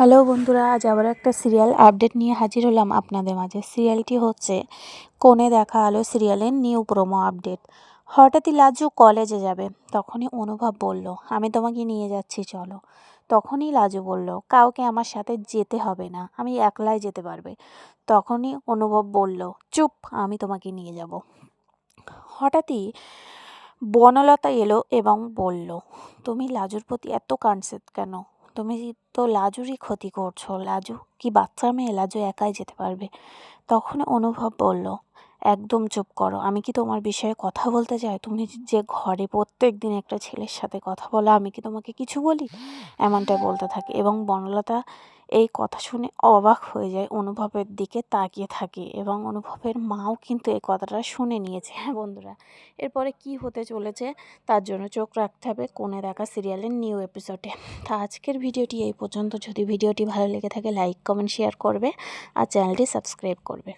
Hello বন্ধুরা, আজ আবার একটা সিরিয়াল আপডেট নিয়ে হাজির হলাম আপনাদের মাঝে। সিরিয়ালটি হচ্ছে কোণে দেখা আলো সিরিয়ালের নিউ প্রোমো আপডেট। হঠাৎই লাজু কলেজে যাবে, তখনই অনুভব বলল, আমি তোমাকে নিয়ে যাচ্ছি, চলো। তখনই লাজু বলল, কাউকে আমার সাথে যেতে হবে না, আমি একলাই যেতে পারবে। তখনই অনুভব বলল, চুপ, আমি তোমাকে নিয়ে যাব। হঠাৎই বনলতা এলো এবং বলল, তুমি লাজুর প্রতি এত কনসেপ্ট কেন? তুমি তো লাজুরই ক্ষতি করছ। লাজু কি বাচ্চা মেয়ে? লাজু একাই যেতে পারবে। তখন অনুভব বলল, একদম চুপ করো। আমি কি তোমার বিষয়ে কথা বলতে চাই? তুমি যে ঘরে প্রত্যেক দিন একটা ছেলের সাথে কথা বলো, আমি কি তোমাকে কিছু বলি? এমনটাই বলতে থাকে এবং বনলতা এই কথা শুনে অবাক হয়ে যায় অনুভবের দিকে তাকিয়ে থাকে এবং অনুভবের মাও কিন্তু এই কথাটা শুনে নিয়েছে। হ্যাঁ বন্ধুরা, এরপরে কি হতে চলেছে তার জন্য চোখ রাখতে হবে কোণে দেখা সিরিয়ালের নিউ এপিসোডে। তা আজকের ভিডিওটি এই পর্যন্ত। যদি ভিডিওটি ভালো লেগে থাকে, লাইক, কমেন্ট, শেয়ার করবে আর চ্যানেলটি সাবস্ক্রাইব করবে।